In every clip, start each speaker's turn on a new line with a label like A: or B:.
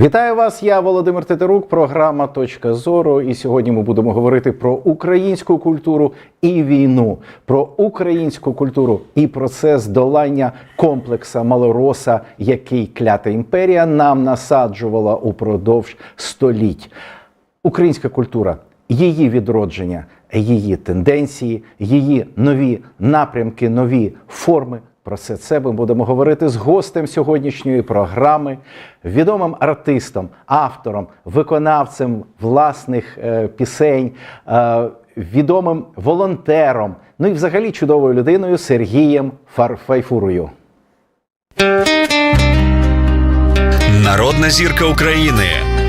A: Вітаю вас, я Володимир Тетерук, програма Точка зору. І сьогодні ми будемо говорити про українську культуру і війну, про українську культуру і процес долання комплекса малороса, який клята імперія нам насаджувала упродовж століть. Українська культура, її відродження, її тенденції, її нові напрямки, нові форми. Про все це ми будемо говорити з гостем сьогоднішньої програми, відомим артистом, автором, виконавцем власних е, пісень, е, відомим волонтером, ну і взагалі чудовою людиною Сергієм Фарфайфурою.
B: Народна зірка України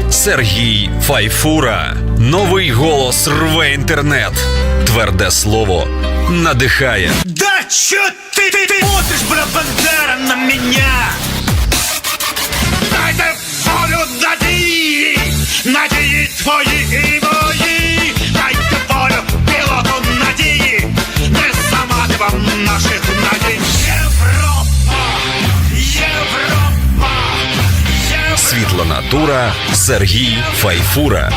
B: Сергій Файфура. Новий голос рве інтернет. Тверде слово надихає.
C: Да чё ты, ты, ты смотришь, Бандера, на меня? Дайте волю надії, надії твої і мої. Дайте волю пілоту надії, не зламати вам наших надій. Європа, Європа, Європа.
B: Світла натура Сергій Файфура.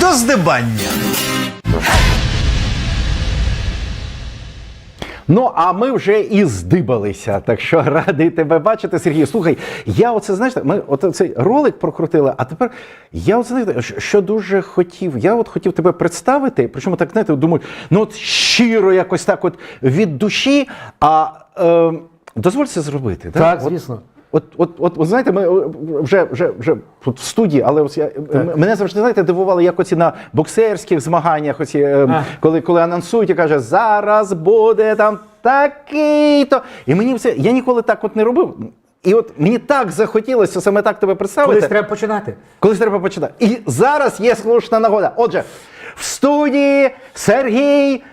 C: До здибання.
A: Ну а ми вже і здибалися. Так що радий тебе бачити, Сергій. Слухай, я оце знаєш, ми от цей ролик прокрутили, а тепер я оце що- що дуже хотів. Я от хотів тебе представити, причому так знаєте, думаю, ну от щиро якось так, от від душі. А е, дозволь це зробити.
D: Так,
A: Так,
D: звісно.
A: От, от, от, от знаєте, ми е, вже, вже, вже тут в студії, але ось я, м- мене завжди знаєте, дивувало, як оці на боксерських змаганнях, оці, е, коли, коли анонсують і каже, зараз буде там такий-то. І мені все, я ніколи так от не робив. І от мені так захотілося саме так тебе представити.
D: Колись треба починати.
A: Колись треба починати. І зараз є слушна нагода. Отже, в студії Сергій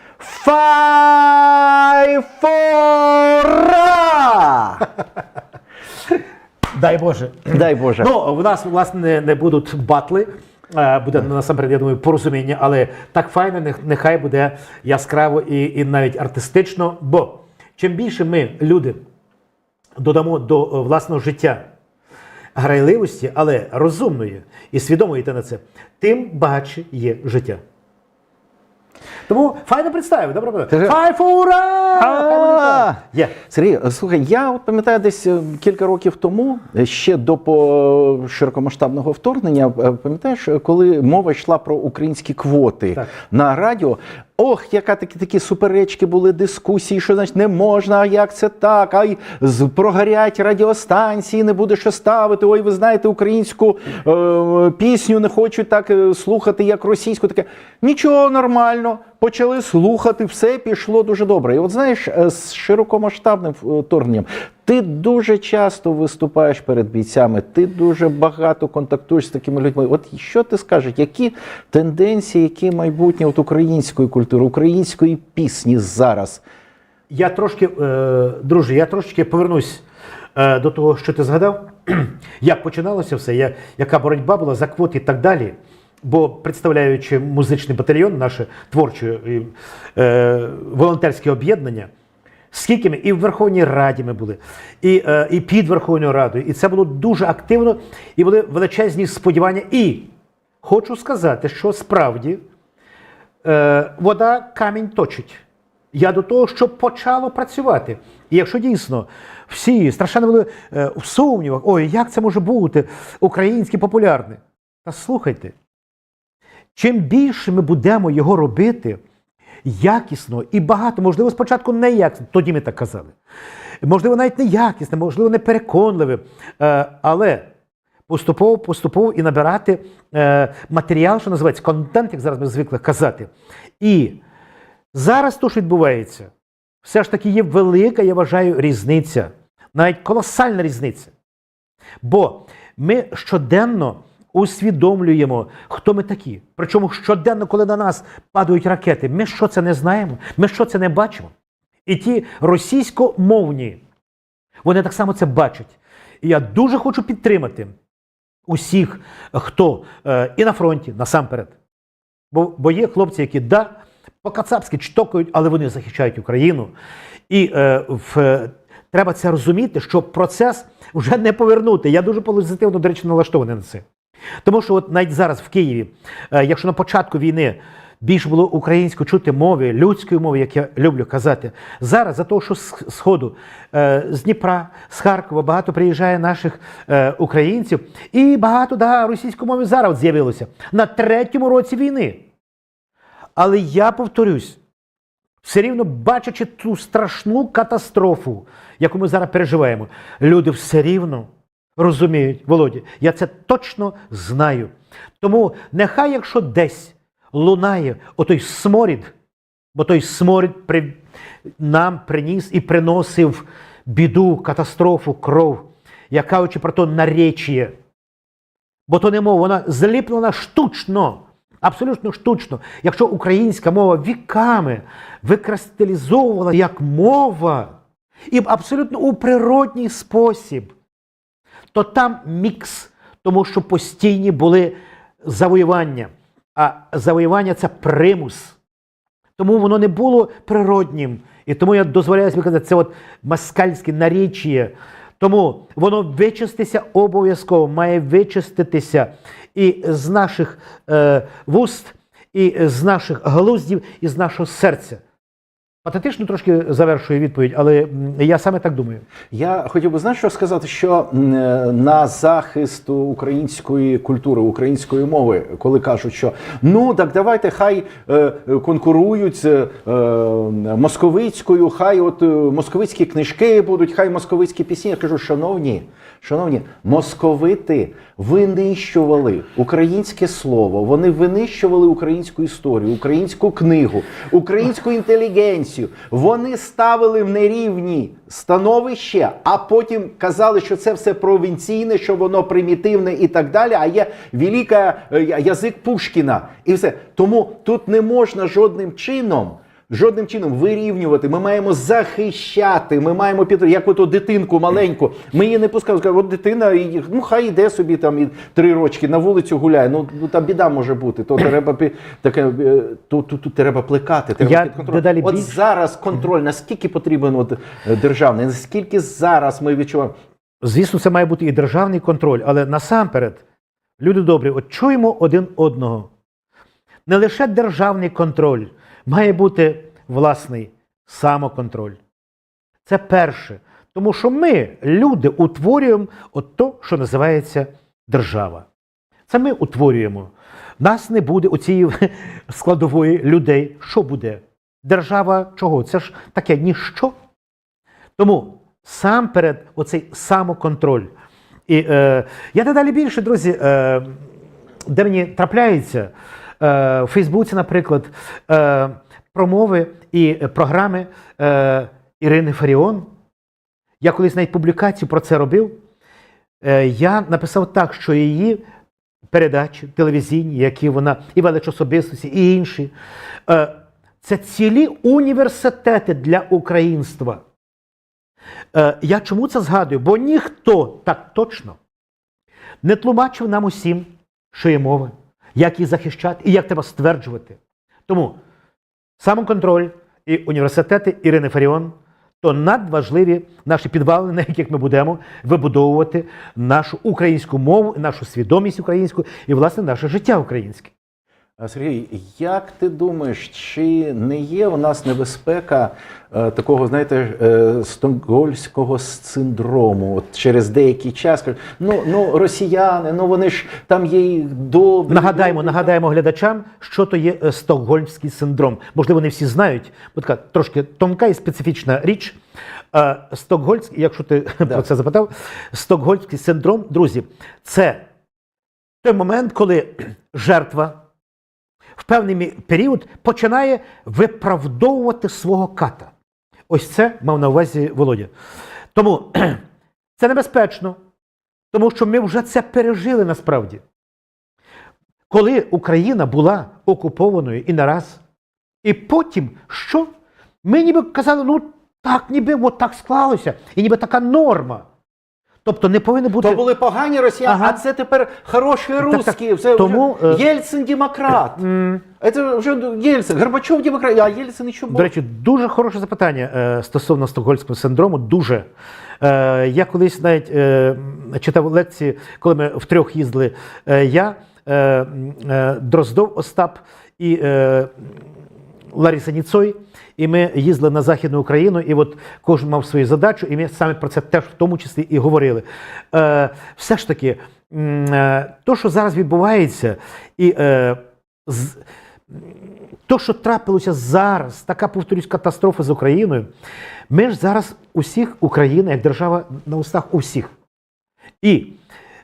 A: Файфора!
D: Дай Боже.
A: Дай Боже.
D: Ну, у нас, власне, не, будуть батли. е, Буде насамперед, я думаю, порозуміння, але так файно, нехай буде яскраво і, і навіть артистично. Бо чим більше ми, люди, додамо до е, власного життя грайливості, але розумної і свідомої йти на це, тим багатше є життя. Тому файно представив, добре буде.
A: Ти ж-
D: Файфура! Хай. Є.
A: Сергій, слухай, я от пам'ятаю десь е, кілька років тому, е, ще до по- широкомасштабного вторгнення, е, пам'ятаєш, коли мова йшла про українські квоти на радіо. Ох, яка такі такі суперечки були дискусії, що значить не можна, а як це так? Ай прогорять радіостанції, не буде що ставити. Ой, ви знаєте, українську е, пісню не хочуть так е, слухати, як російську. Таке нічого нормально. Почали слухати, все пішло дуже добре. І от знаєш, е, з широкомасштабним е, вторгненням ти дуже часто виступаєш перед бійцями, ти дуже багато контактуєш з такими людьми. От що ти скажеш, які тенденції, які майбутнє от української культури, української пісні зараз?
D: Я трошки, е, друже, я трошки повернусь е, до того, що ти згадав. Як починалося все, я, яка боротьба була за квоти і так далі. Бо представляючи музичний батальйон, наше творче е, волонтерське об'єднання, скільки ми і в Верховній Раді ми були, і, е, і під Верховною Радою, і це було дуже активно, і були величезні сподівання. І хочу сказати, що справді е, вода камінь точить. Я до того, що почало працювати. І якщо дійсно всі страшенно були е, в сумнівах, ой, як це може бути українське популярне? Та слухайте, чим більше ми будемо його робити якісно і багато, можливо, спочатку не якісно, тоді ми так казали. Можливо, навіть не якісне, можливо, не переконливе, е, але поступово, поступово і набирати е, матеріал, що називається контент, як зараз ми звикли казати. І зараз то, що відбувається, все ж таки є велика, я вважаю, різниця, навіть колосальна різниця. Бо ми щоденно усвідомлюємо, хто ми такі. Причому щоденно, коли на нас падають ракети, ми що це не знаємо, ми що це не бачимо. І ті російськомовні, вони так само це бачать. І я дуже хочу підтримати усіх, хто е, і на фронті насамперед. Бо, бо є хлопці, які да, по-кацапськи чтокають, але вони захищають Україну. І е, в треба це розуміти, що процес вже не повернути. Я дуже позитивно, до речі, налаштований на це. Тому що от навіть зараз в Києві, е, якщо на початку війни більше було українською чути мови, людської мови, як я люблю казати, зараз за того, що з сходу, е, з Дніпра, з Харкова багато приїжджає наших е, українців, і багато да, російської мови зараз з'явилося на третьому році війни. Але я повторюсь, все рівно бачачи ту страшну катастрофу, яку ми зараз переживаємо, люди все рівно розуміють, Володі, я це точно знаю. Тому нехай, якщо десь лунає отой сморід, бо той сморід при... нам приніс і приносив біду, катастрофу, кров, я кажучи про то наречіє, бо то не мова, вона зліплена штучно, абсолютно штучно. Якщо українська мова віками викристалізовувала як мова, і абсолютно у природній спосіб, то там мікс, тому що постійні були завоювання. А завоювання це примус. Тому воно не було природнім. І тому я дозволяю собі казати, це от москальське наріччя. Тому воно вичиститься обов'язково, має вичиститися і з наших е, вуст, і з наших глуздів, і з нашого серця. Патетично трошки завершую відповідь, але я саме так думаю.
A: Я хотів би знаєш, що сказати, що е, на захист української культури, української мови, коли кажуть, що ну так давайте хай е, конкурують з е, московицькою, хай от е, московицькі книжки будуть, хай московицькі пісні. Я кажу, шановні, шановні, московити винищували українське слово, вони винищували українську історію, українську книгу, українську інтелігенцію. Вони ставили в нерівні становище, а потім казали, що це все провінційне, що воно примітивне і так далі. А є велика е, язик Пушкіна. І все. Тому тут не можна жодним чином. Жодним чином вирівнювати, ми маємо захищати, ми маємо під як ото дитинку маленьку. Ми її не пускаємо. Сказали, от дитина, і, ну хай йде собі там і три рочки на вулицю гуляє. Ну, ну там біда може бути. То треба таке, е, тут, треба плекати, треба
D: Я
A: під контроль.
D: дедалі
A: От
D: більш-
A: зараз контроль наскільки потрібен от, е, державний, наскільки зараз ми відчуваємо.
D: Звісно, це має бути і державний контроль, але насамперед, люди добрі, от чуємо один одного. Не лише державний контроль, має бути власний самоконтроль. Це перше. Тому що ми, люди, утворюємо от то, що називається держава. Це ми утворюємо. Нас не буде у цієї складової людей. Що буде? Держава чого? Це ж таке ніщо. Тому сам перед оцей самоконтроль. І е, я дедалі більше, друзі, е, де мені трапляється в Фейсбуці, наприклад, е, промови і програми е, Ірини Фаріон. Я колись навіть публікацію про це робив. Е, я написав так, що її передачі телевізійні, які вона і велич особистості, і інші, е, це цілі університети для українства. Е, я чому це згадую? Бо ніхто так точно не тлумачив нам усім, що є мова, як її захищати і як треба стверджувати. Тому самоконтроль і університети Ірини Фаріон то надважливі наші підвали, на яких ми будемо вибудовувати нашу українську мову, нашу свідомість українську і, власне, наше життя українське.
A: А, Сергій, як ти думаєш, чи не є у нас небезпека е, такого, знаєте, е, стокгольського синдрому? От через деякий час кажуть, ну, ну росіяни, ну вони ж там є і добрі.
D: Нагадаємо, нагадаємо глядачам, що то є е, стокгольмський синдром. Можливо, не всі знають, бо така трошки тонка і специфічна річ. Е, Стокгольмський, якщо ти про це запитав, стокгольмський синдром, друзі, це той момент, коли жертва в певний період починає виправдовувати свого ката. Ось це мав на увазі Володя. Тому це небезпечно, тому що ми вже це пережили насправді. Коли Україна була окупованою і не раз, і потім що? Ми ніби казали, ну так, ніби от так склалося, і ніби така норма. Тобто не повинно бути.
A: То були погані росіяни,
D: Ага.
A: а це тепер хороші русські. Це
D: Тому,
A: вже Єльцин демократ. Це вже Єльцин, Горбачов демократ, а Єльцин нічого.
D: До речі, дуже хороше запитання е, стосовно стокгольмського синдрому. Дуже. Е, я колись навіть е, читав лекції, коли ми втрьох їздили. Я, Дроздов Остап і Лариса Ніцой. І ми їздили на Західну Україну, і от кожен мав свою задачу, і ми саме про це теж в тому числі і говорили. Е, все ж таки, е, то, що зараз відбувається, і е, з, то, що трапилося зараз, така повторюсь, катастрофа з Україною, ми ж зараз усіх, Україна як держава на устах усіх. І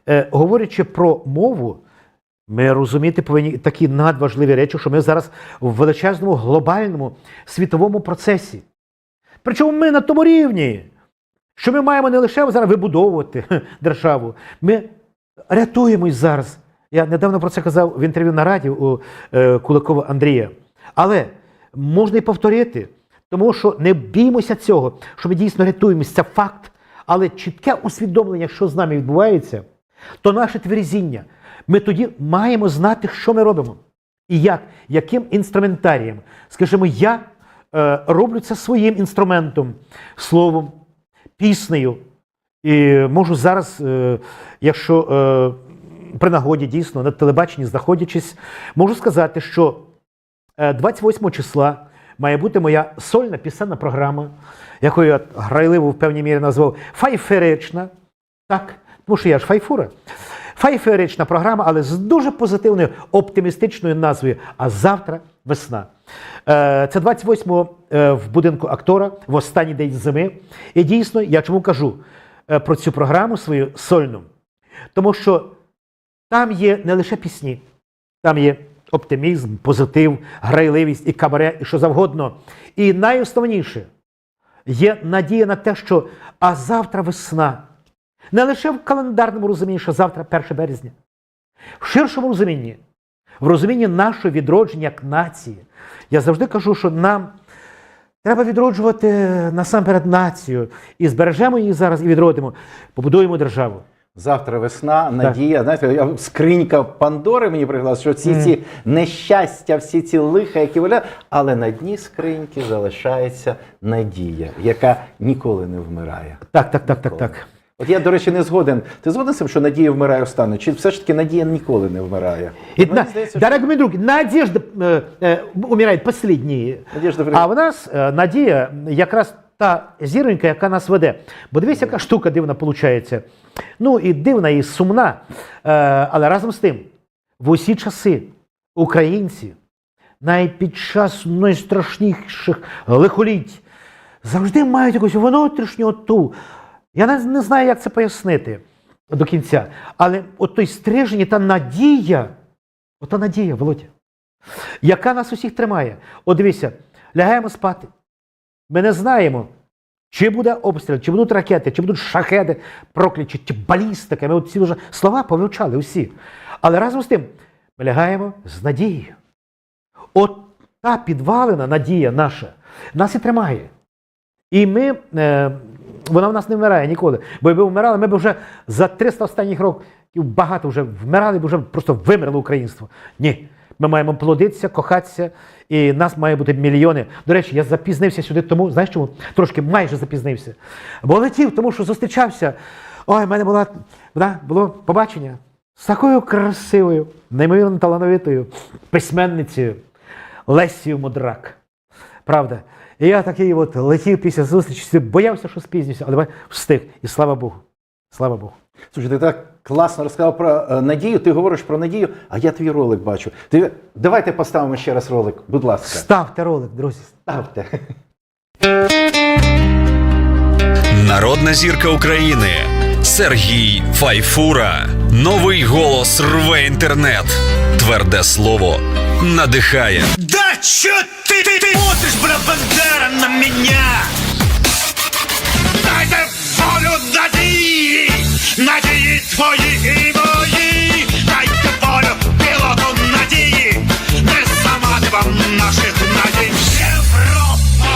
D: е, говорячи про мову, ми розуміти повинні такі надважливі речі, що ми зараз в величезному глобальному світовому процесі. Причому ми на тому рівні, що ми маємо не лише зараз вибудовувати державу, ми рятуємось зараз. Я недавно про це казав в інтерв'ю на радіо у е, Куликова Андрія. Але можна і повторити, тому що не біймося цього, що ми дійсно рятуємось, це факт. Але чітке усвідомлення, що з нами відбувається, то наше тверезіння. Ми тоді маємо знати, що ми робимо. І як, яким інструментарієм. Скажімо, я е, роблю це своїм інструментом, словом, піснею. І можу зараз, е, якщо е, при нагоді дійсно на телебаченні знаходячись, можу сказати, що е, 28 числа має бути моя сольна пісенна програма, яку я грайливо в певній мірі назвав файферична. Так, тому що я ж файфура. Файферична програма, але з дуже позитивною, оптимістичною назвою. А завтра весна. Е, Це 28-го е, в будинку актора в останній день зими. І дійсно, я чому кажу е, про цю програму свою сольну? Тому що там є не лише пісні, там є оптимізм, позитив, грайливість і кабаре, і що завгодно. І найосновніше є надія на те, що а завтра весна. Не лише в календарному розумінні, що завтра 1 березня, в ширшому розумінні, в розумінні нашого відродження як нації. Я завжди кажу, що нам треба відроджувати насамперед націю. І збережемо її зараз і відродимо, побудуємо державу.
A: Завтра весна, надія. Знаєте, я- скринька Пандори мені пригла, що всі ці нещастя, всі ці лиха, які валяють, але на дні скриньки залишається надія, яка ніколи не вмирає.
D: Так, так, так, так, так.
A: От я, до речі, не згоден. Ти згоден з цим, що надія вмирає останнє? Чи все ж таки надія ніколи не вмирає?
D: И, на-
A: здається,
D: дорогой мой друг, надежда э, э, умирает последние.
A: Надежда
D: а в нас е, надія якраз та зіронька, яка нас веде. Бо дивись, яка штука дивна виходить. Ну і дивна, і сумна. Е, але разом з тим, в усі часи українці, навіть під час найстрашніших лихоліть, завжди мають якусь внутрішню ту. Я не, не знаю, як це пояснити до кінця. Але от той стрижень та надія, ота надія, Володя, яка нас усіх тримає. От дивіться, лягаємо спати. Ми не знаємо, чи буде обстріл, чи будуть ракети, чи будуть шахеди проклячі, чи балістика. Ми от ці вже слова повивчали усі. Але разом з тим ми лягаємо з надією. От та підвалена надія наша нас і тримає. І ми, е, вона в нас не вмирає ніколи. Бо якби вмирали, ми б вже за 300 останніх років багато вже вмирали, б вже просто вимерло українство. Ні. Ми маємо плодитися, кохатися, і нас має бути мільйони. До речі, я запізнився сюди, тому знаєш чому? Трошки майже запізнився. Бо летів, тому що зустрічався. Ой, в мене була, да, було побачення з такою красивою, неймовірно талановитою письменницею Лесією Модрак. Правда. І я такий от летів після зустрічі, боявся, що спізнюся, але встиг. І слава Богу. Слава Богу.
A: Слушай, ти так класно розказав про е, надію. Ти говориш про надію, а я твій ролик бачу. Ти давайте поставимо ще раз ролик, будь ласка.
D: Ставте ролик, друзі.
A: Ставте.
B: Народна зірка України Сергій Файфура. Новий голос рве інтернет. Тверде слово надихає.
C: Да чё ты, ты, ты смотришь, бля, Бандера, на меня? Дайте волю надії, надії твої і мої. Дайте волю пілоту надії, не зламати вам наших надій. Європа,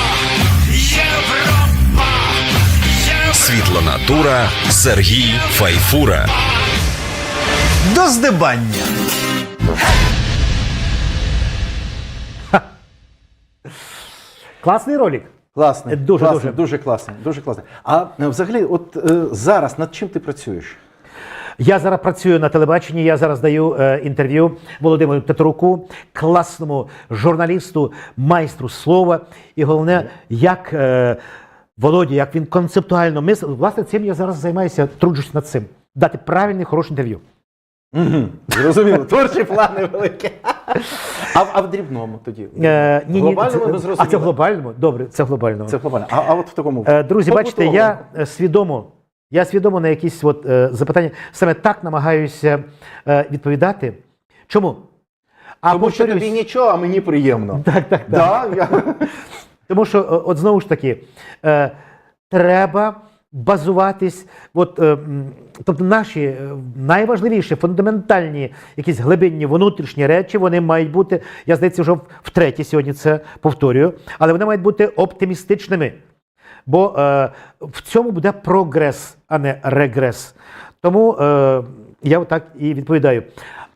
C: Європа, Європа.
B: Світла натура Файфура Сергій Файфура.
E: До здибання.
D: Класний ролик.
A: Класний,
D: Е, дуже,
A: класний,
D: дуже.
A: дуже класний, дуже класний. А е, взагалі, от е, зараз над чим ти працюєш?
D: Я зараз працюю на телебаченні. Я зараз даю е, інтерв'ю Володимиру Тетеруку, класному журналісту, майстру слова. І головне, як е, Володя, як він концептуально мислив. Власне, цим я зараз займаюся, труджусь над цим. Дати правильне, хороше інтерв'ю.
A: Угу, зрозуміло, творчі плани великі. А, в- а в дрібному тоді?
D: Е, ні, ні,
A: Глобальному
D: це,
A: ми
D: а це в глобальному? Добре, це в глобальному.
A: Це глобально. А, а от в такому.
D: Е, Друзі, бачите, я е, свідомо, я свідомо на якісь от, е, запитання саме так намагаюся е, відповідати. Чому? А
A: Тому що тобі нічого, а мені приємно.
D: Так, так, так.
A: Да, я...
D: Тому що, е, от знову ж таки, е, треба базуватись, от, е, тобто наші е, найважливіші, фундаментальні, якісь глибинні внутрішні речі, вони мають бути, я здається, вже втретє сьогодні це повторюю, але вони мають бути оптимістичними. Бо е, в цьому буде прогрес, а не регрес. Тому е, я так і відповідаю.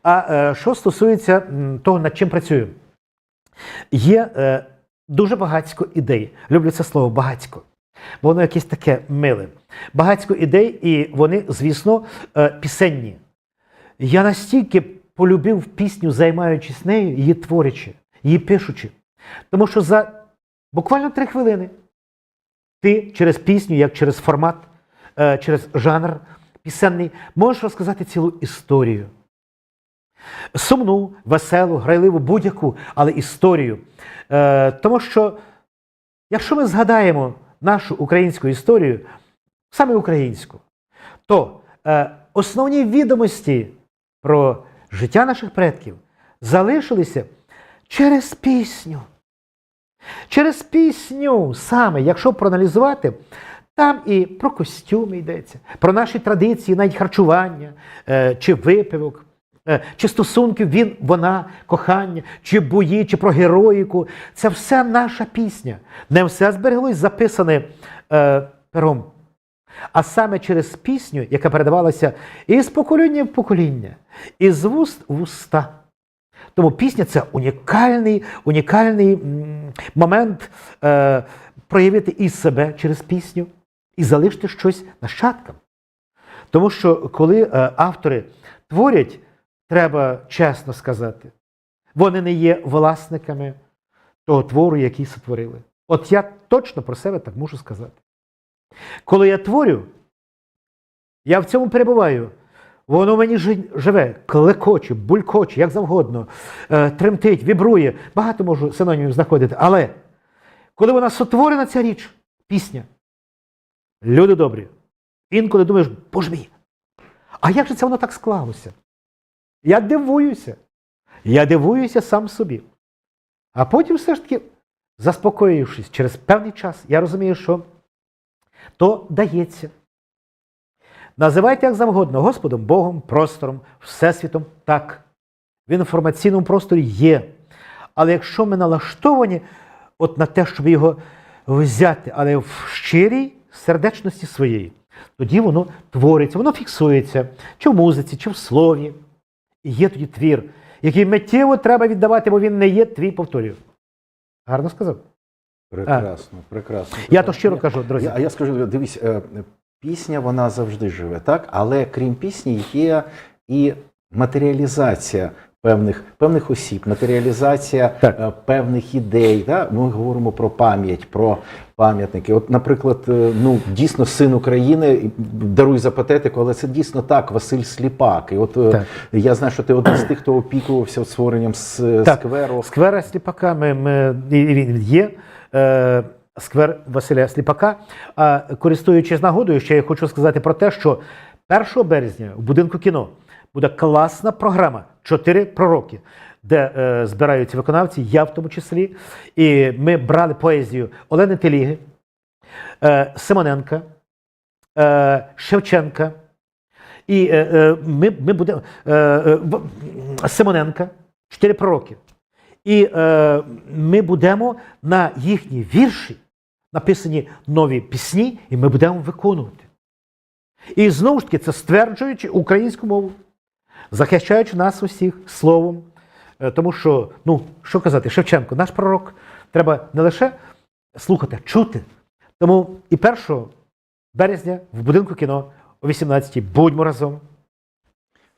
D: А е, що стосується того, над чим працюю, є е, дуже багатько ідей. Люблю це слово багатько. Бо воно якесь таке миле. Багатько ідей, і вони, звісно, е, пісенні. Я настільки полюбив пісню, займаючись нею, її творячи, її пишучи. Тому що за буквально три хвилини ти через пісню, як через формат, е, через жанр пісенний, можеш розказати цілу історію. Сумну, веселу, грайливу, будь-яку, але історію. Е, тому що, якщо ми згадаємо нашу українську історію, саме українську, то е, основні відомості про життя наших предків залишилися через пісню. Через пісню саме, якщо проаналізувати, там і про костюми йдеться, про наші традиції, навіть харчування, е, чи випивок, чи стосунків він, вона, кохання, чи бої, чи про героїку. Це все наша пісня. Не все збереглось записане е, пером. А саме через пісню, яка передавалася із покоління в покоління, із вуст в уста. Тому пісня це унікальний, унікальний момент е, проявити і себе через пісню, і залишити щось нащадкам. Тому що коли е, автори творять, треба чесно сказати, вони не є власниками того твору, який сотворили. От я точно про себе так можу сказати. Коли я творю, я в цьому перебуваю. Воно мені живе, клекоче, булькоче, як завгодно, е, тремтить, вібрує. Багато можу синонімів знаходити. Але коли вона сотворена, ця річ, пісня, люди добрі, інколи думаєш, боже мій, а як же це воно так склалося? Я дивуюся. Я дивуюся сам собі. А потім все ж таки, заспокоївшись через певний час, я розумію, що то дається. Називайте як завгодно Господом, Богом, простором, Всесвітом так. В інформаційному просторі є. Але якщо ми налаштовані от на те, щоб його взяти, але в щирій сердечності своєї, тоді воно твориться, воно фіксується чи в музиці, чи в слові. І є тоді твір, який миттєво треба віддавати, бо він не є твій, повторюю. Гарно сказав?
A: Прекрасно, прекрасно.
D: Я то щиро кажу, друзі.
A: А я скажу, дивись, е, пісня вона завжди живе, так? Але крім пісні, є і матеріалізація певних, певних осіб, матеріалізація
D: Так.
A: е, певних ідей. Так? Ми говоримо про пам'ять, про пам'ятники. От, наприклад, е, ну дійсно син України, даруй за патетику, але це дійсно так, Василь Сліпак. І от е,
D: Так.
A: я знаю, що ти один з тих, хто опікувався створенням
D: Так.
A: скверу.
D: Сквера Сліпака ми, ми, він є. Е, сквер Василя Сліпака. А користуючись нагодою, ще я хочу сказати про те, що 1 березня в будинку кіно буде класна програма Чотири пророки, де е, збираються виконавці, я в тому числі. І ми брали поезію Олени Теліги, е, Симоненка, е, Шевченка. І е, е, ми, ми будемо е, е, Симоненка, чотири пророки. І е, ми будемо на їхні вірші написані нові пісні, і ми будемо виконувати. І знову ж таки, це стверджуючи українську мову, захищаючи нас усіх словом. Е, Тому що, ну, що казати, Шевченко, наш пророк, треба не лише слухати, а чути. Тому і 1 березня в будинку кіно о 18-й будьмо разом.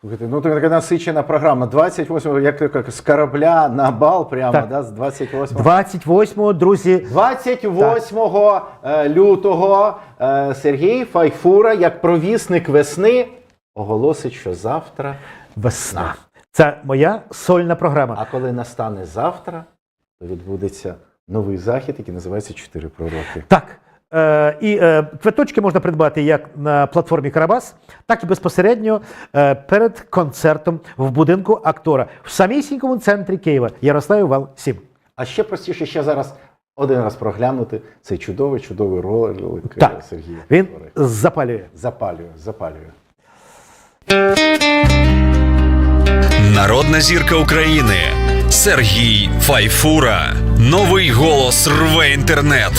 A: Слухайте, ну така насичена програма. 28 як, як з корабля на бал, прямо,
D: Так.
A: да, з 28-го.
D: 28-го, друзі,
A: 28 е, лютого Сергій Файфура, як провісник весни, оголосить, що завтра.
D: весна. Це моя сольна програма.
A: А коли настане завтра, то відбудеться новий захід, який називається Чотири пророки.
D: Так. Е, і е, квиточки можна придбати як на платформі Карабас, так і безпосередньо е, перед концертом в будинку актора в самісінькому центрі Києва Ярославів Вал 7.
A: А ще простіше ще зараз один раз проглянути цей чудовий, чудовий ролик
D: Так.
A: Сергія.
D: Він запалює.
A: Запалює, запалює.
B: Народна зірка України Сергій Файфура. Новий голос рве інтернет.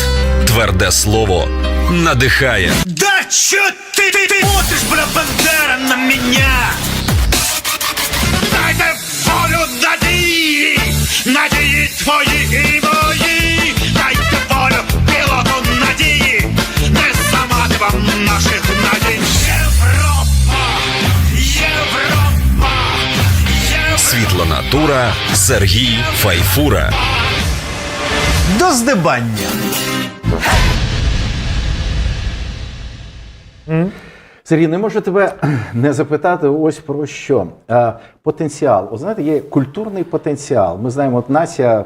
B: Тверде слово надихає.
C: Да чё ты, ты, ты смотришь, бля, Бандера, на меня? Дайте волю надії, надії твої і мої, дайте волю пілоту надії, не зламати вам наших Європа.
B: Світла натура Сергій Файфура.
E: До здибання.
A: Сергій, не можу тебе не запитати ось про що. Е, потенціал. От знаєте, є культурний потенціал. Ми знаємо, от нація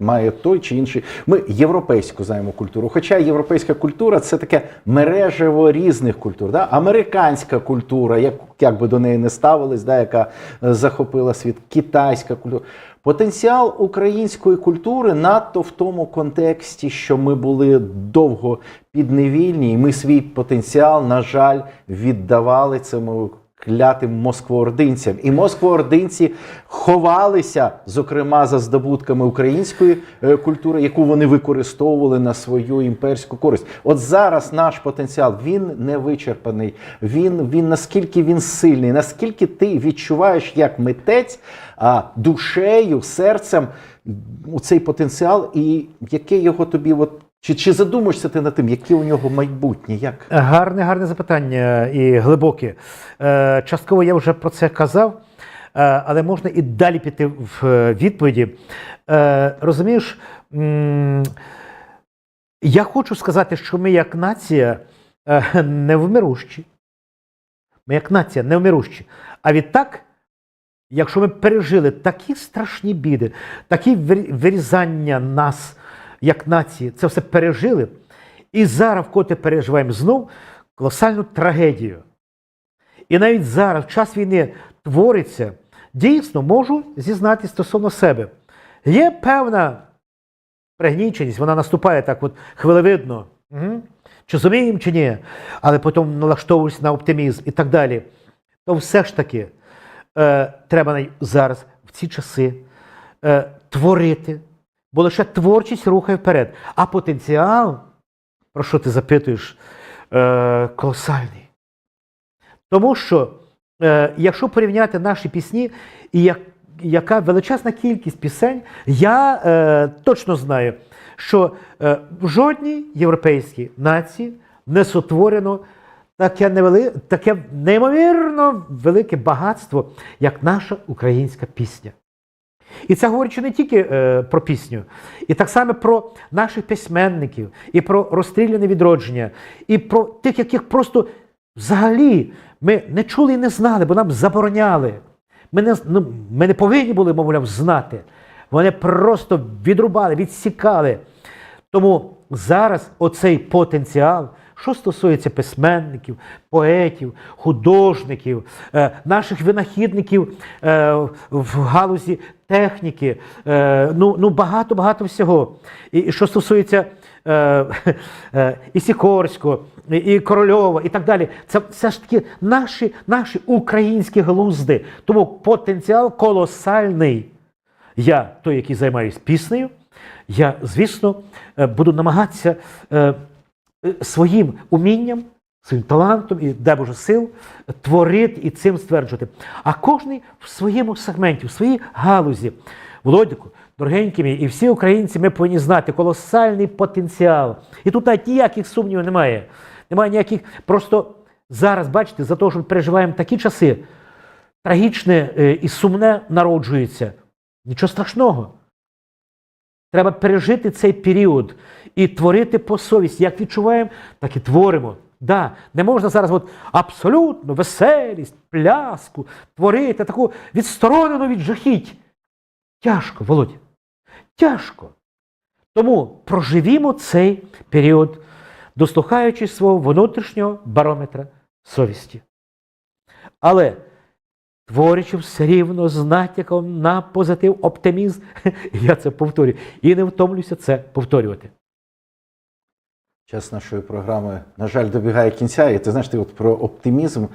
A: має той чи інший. Ми європейську знаємо культуру. Хоча європейська культура це таке мережево різних культур. Да? Американська культура, як, як би до неї не ставились, да, яка е, захопила світ, китайська культура. Потенціал української культури надто в тому контексті, що ми були довго підневільні, і ми свій потенціал, на жаль, віддавали цьому клятим москвоординцям. І москвоординці ховалися, зокрема, за здобутками української е, культури, яку вони використовували на свою імперську користь. От зараз наш потенціал він не вичерпаний. Він, він наскільки він сильний, наскільки ти відчуваєш як митець а, душею, серцем у цей потенціал, і яке його тобі, от, чи, чи задумаєшся ти над тим, яке у нього майбутнє? Як?
D: Гарне, гарне запитання і глибоке. Е, Частково я вже про це казав, е, але можна і далі піти в е, відповіді. Е, Розумієш, м, я хочу сказати, що ми як нація е, невмирущі. Ми як нація невмирущі. А відтак, якщо ми пережили такі страшні біди, такі вирізання нас, як нації, це все пережили, і зараз, вкоти переживаємо знов колосальну трагедію. І навіть зараз, в час війни, твориться, дійсно можу зізнати стосовно себе. Є певна пригніченість, вона наступає так от хвилевидно. Угу. Чи зуміємо, чи ні, але потім налаштовуєшся на оптимізм і так далі. То все ж таки е, треба зараз, в ці часи, е, творити, бо лише творчість рухає вперед. А потенціал, про що ти запитуєш, е, колосальний. Тому що, е, якщо порівняти наші пісні, і як, яка величезна кількість пісень, я е, точно знаю, що е, в жодній європейській нації не сотворено таке, невели, таке неймовірно велике багатство, як наша українська пісня. І це говорить не тільки е, про пісню, і так само про наших письменників, і про розстріляне відродження, і про тих, яких просто взагалі ми не чули і не знали, бо нам забороняли. Ми не, ну, ми не повинні були, мовляв, знати. Вони просто відрубали, відсікали. Тому зараз оцей потенціал, що стосується письменників, поетів, художників, е, наших винахідників е, в галузі техніки, е, ну, ну багато-багато всього. І, що стосується і Сікорського, і, і Корольова, і так далі, це все ж таки наші, наші українські глузди. Тому потенціал колосальний. Я той, який займаюся піснею, я, звісно, буду намагатися своїм умінням, своїм талантом і дай Боже сил творити і цим стверджувати. А кожен в своєму сегменті, в своїй галузі. Володику, дорогенькі мій, і всі українці ми повинні знати колосальний потенціал. І тут навіть ніяких сумнівів немає. Немає ніяких. Просто зараз, бачите, за те, що ми переживаємо такі часи, трагічне е, і сумне народжується. Нічого страшного. Треба пережити цей період і творити по совісті. Як відчуваємо, так і творимо. Да, не можна зараз от абсолютно веселість, пляску творити таку відсторонену від жахіть. Тяжко, Володя. Тяжко. Тому проживімо цей період, дослухаючись свого внутрішнього барометра совісті. Але творячи все рівно з натяком на позитив, оптимізм, я це повторюю, і не втомлюся це повторювати.
A: Час нашої програми, на жаль, добігає кінця. І ти знаєш, ти от про оптимізм.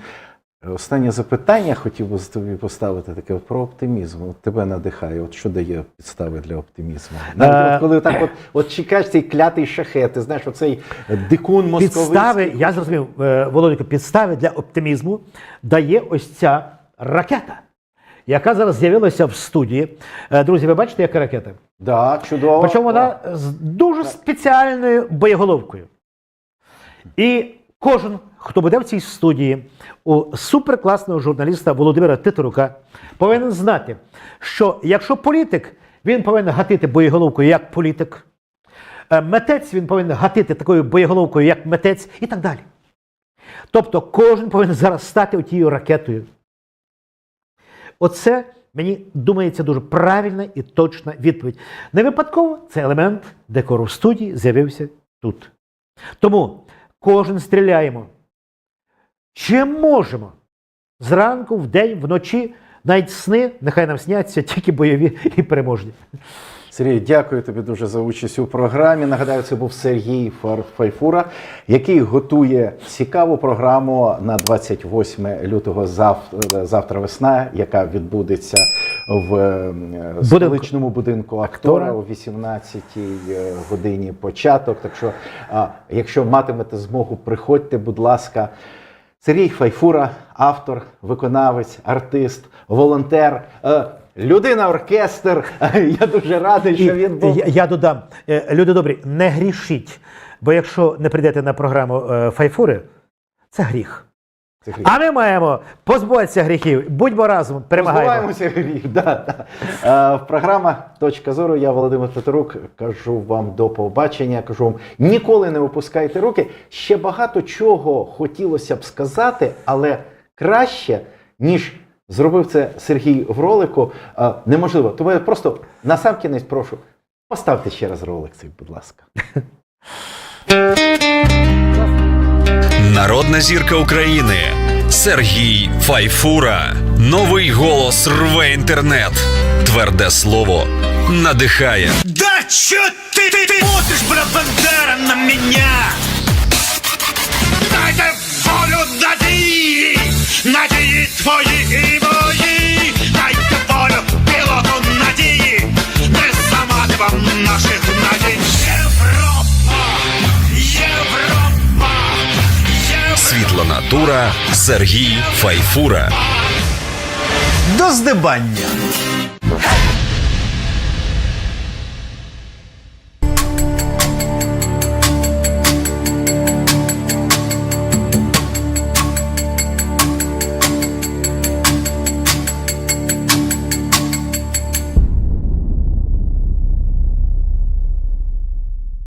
A: Останнє запитання хотів би тобі поставити таке про оптимізм. От тебе надихає. От що дає підстави для оптимізму? Навіть
D: Е,
A: от коли так от, от чекаєш цей клятий шахет, ти знаєш, оцей дикун московицький.
D: Підстави, я зрозумів, е, Володько, підстави для оптимізму дає ось ця ракета, яка зараз з'явилася в студії. Е, Друзі, ви бачите, яка ракета?
A: Да, чудово.
D: Причому вона з дуже спеціальною боєголовкою. І кожен, хто буде в цій студії, у суперкласного журналіста Володимира Титарука, повинен знати, що якщо політик, він повинен гатити боєголовкою як політик, е, митець він повинен гатити такою боєголовкою, як митець, і так далі. Тобто кожен повинен зараз стати тією ракетою. Оце, мені думається, дуже правильна і точна відповідь. Не випадково цей елемент декору в студії з'явився тут. Тому кожен стріляємо. Чим можемо? Зранку, вдень, вночі, навіть сни, нехай нам сняться тільки бойові і переможні.
A: Сергій, дякую тобі дуже за участь у програмі. Нагадаю, це був Сергій Файфура, який готує цікаву програму на 28 лютого завтра, завтра весна, яка відбудеться в е, столичному будинку актора о 18 годині початок. Так що, якщо матимете змогу, приходьте, будь ласка. Сергій Файфура, автор, виконавець, артист, волонтер, е, людина оркестр. Я дуже радий, що він був.
D: я, я додам, е, люди добрі, не грішіть, бо якщо не прийдете на програму е, Файфури, це гріх.
A: Це гріх.
D: А ми маємо позбуватися гріхів. Будьмо разом, перемагаємо.
A: Позбуваємося гріх. Да, да. Е, програма Точка зору. Я Володимир Тетерук. Кажу вам до побачення. Кажу вам, ніколи не опускайте руки. Ще багато чого хотілося б сказати, але краще, ніж зробив це Сергій в ролику, е, неможливо. Тому я просто на сам кінець прошу. Поставте ще раз ролик цей, будь ласка.
B: Народна зірка України Сергій Файфура. Новий голос рве інтернет. Тверде слово надихає.
C: Да чё ты, ты, ты смотришь, брат Бандера, на меня? Дайте волю надії, надії твої і мої, дайте волю пілоту надії, не зламати вам наших надій. Європа, Європа, Європа.
B: Світла натура Сергій Файфура.
E: До здибання.